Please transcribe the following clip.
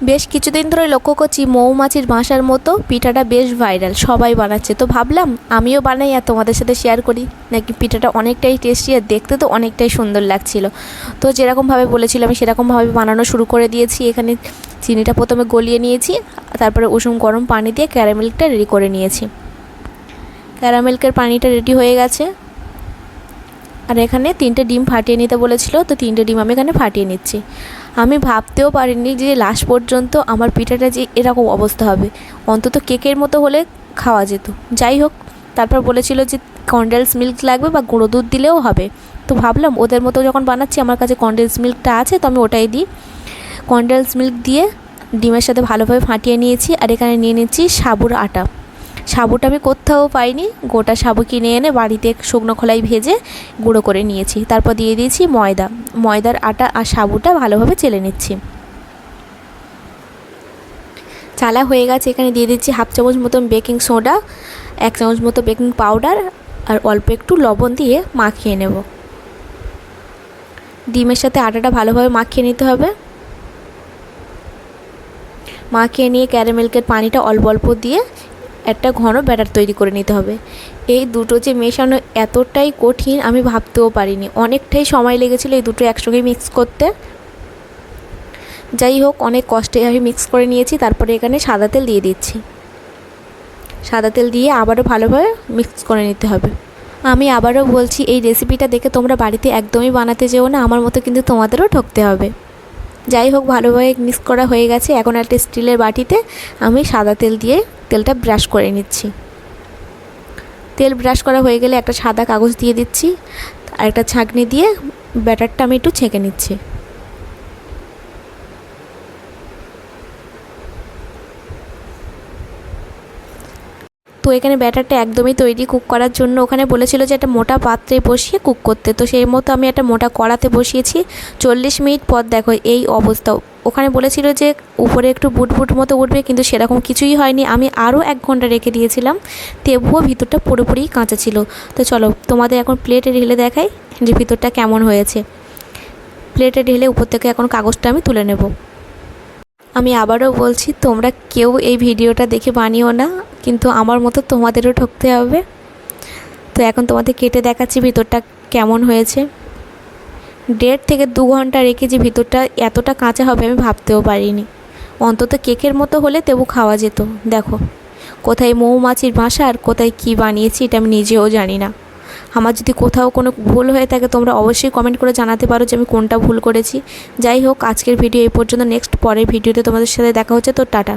বেশ কিছুদিন ধরে লক্ষ্য করছি মৌমাছির বাসার মতো পিঠাটা বেশ ভাইরাল, সবাই বানাচ্ছে। তো ভাবলাম আমিও বানাই আর তোমাদের সাথে শেয়ার করি। নাকি পিঠাটা অনেকটাই টেস্টি আর দেখতে তো অনেকটাই সুন্দর লাগছিল। তো যেরকমভাবে বলেছিল আমি সেরকমভাবে বানানো শুরু করে দিয়েছি। এখানে চিনিটা প্রথমে গলিয়ে নিয়েছি, তারপরে উষুম গরম পানি দিয়ে ক্যারামেলটা রেডি করে নিয়েছি। ক্যারামেলকের পানিটা রেডি হয়ে গেছে। আর এখানে তিনটে ডিম ফাটিয়ে নিতে বলেছিল, তো তিনটে ডিম আমি এখানে ফাটিয়ে নিচ্ছি। আমি ভাবতেও পারিনি যে লাস্ট পর্যন্ত আমার পিঠাটা যে এরকম অবস্থা হবে। অন্তত কেকের মতো হলে খাওয়া যেত। যাই হোক, তারপর বলেছিল যে কন্ডেন্স মিল্ক লাগবে বা গুঁড়ো দুধ দিলেও হবে। তো ভাবলাম ওদের মতো যখন বানাচ্ছি, আমার কাছে কন্ডেন্স মিল্কটা আছে, তো আমি ওটাই দিই। কন্ডেন্স মিল্ক দিয়ে ডিমের সাথে ভালোভাবে ফাটিয়ে নিয়েছি, আর এখানে নিয়ে নিচ্ছি সাবুর আটা। সাবুটা আমি কোথাও পাইনি। গোটা সাবু কিনে এনে বাড়িতে শুকনো খোলাই ভেজে গুঁড়ো করে নিয়েছি। তারপর দিয়ে দিয়েছি ময়দা। ময়দার আটা আর সাবুটা ভালোভাবে চেলে নিচ্ছি। চালা হয়ে গেছে। এখানে দিয়ে দিচ্ছি হাফ চামচ মতন বেকিং সোডা, এক চামচ মতো বেকিং পাউডার আর অল্প একটু লবণ দিয়ে মাখিয়ে নেব। ডিমের সাথে আটাটা ভালোভাবে মাখিয়ে নিতে হবে। মাখিয়ে নিয়ে ক্যারামেলকের পানিটা অল্প অল্প দিয়ে একটা ঘন ব্যাটার তৈরি করে নিতে হবে। এই দুটো যে মেশানো এতটাই কঠিন আমি ভাবতেও পারিনি। অনেকটাই সময় লেগেছিলো এই দুটো একসঙ্গে মিক্স করতে। যাই হোক, অনেক কষ্টে আমি মিক্স করে নিয়েছি, তারপরে এখানে সাদা তেল দিয়ে দিচ্ছি। সাদা তেল দিয়ে আবারও ভালোভাবে মিক্স করে নিতে হবে। আমি আবারও বলছি, এই রেসিপিটা দেখে তোমরা বাড়িতে একদমই বানাতে যেও না, আমার মতো কিন্তু তোমাদেরও ঠকতে হবে। যাই হোক ভালোভাবে মিক্স করা হয়ে গেছে। এখন একটা স্টিলের বাটিতে আমি সাদা তেল দিয়ে তেলটা ব্রাশ করে নিচ্ছি। তেল ব্রাশ করা হয়ে গেলে একটা সাদা কাগজ দিয়ে দিচ্ছি আর একটা ছাঁকনি দিয়ে ব্যাটারটা আমি একটু ছেঁকে নিচ্ছি। তো এখানে ব্যাটারটা একদমই তৈরি কুক করার জন্য। ওখানে বলেছিল যে একটা মোটা পাত্রে বসিয়ে কুক করতে। তো সেই মতো আমি একটা মোটা কড়াতে বসিয়েছি। চল্লিশ মিনিট পর দেখো এই অবস্থা। ওখানে বলেছিল যে উপরে একটু বুট বুট মতো উঠবে, কিন্তু সেরকম কিছুই হয়নি। আমি আরও এক ঘণ্টা রেখে দিয়েছিলাম। তবুও ভিতরটা পুরোপুরি কাঁচা ছিল। তো চলো, তোমাদের এখন প্লেটে ঢেলে দেখাই যে ভিতরটা কেমন হয়েছে। প্লেটে ঢেলে উপর থেকে এখন কাগজটা আমি তুলে নেব। আমি আবারও বলছি, তোমরা কেউ এই ভিডিওটা দেখে বানিও না। কিন্তু আমার মতো তোমাদেরও ঠকতে হবে। তো এখন তোমাদের কেটে দেখাচ্ছি ভিতরটা কেমন হয়েছে। দেড় থেকে দু ঘণ্টা রেখে যে ভিতরটা এতটা কাঁচা হবে আমি ভাবতেও পারিনি। অন্তত কেকের মতো হলে তবু খাওয়া যেত। দেখো, কোথায় মৌমাছির বাসা আর কোথায় কী বানিয়েছি এটা আমি নিজেও জানি না। আমার যদি কোথাও কোনো ভুল হয়ে থাকে তোমরা অবশ্যই কমেন্ট করে জানাতে পারো যে আমি কোনটা ভুল করেছি। যাই হোক, আজকের ভিডিও এই পর্যন্ত। নেক্সট পরের ভিডিওতে তোমাদের সাথে দেখা হচ্ছে। তো টাটা।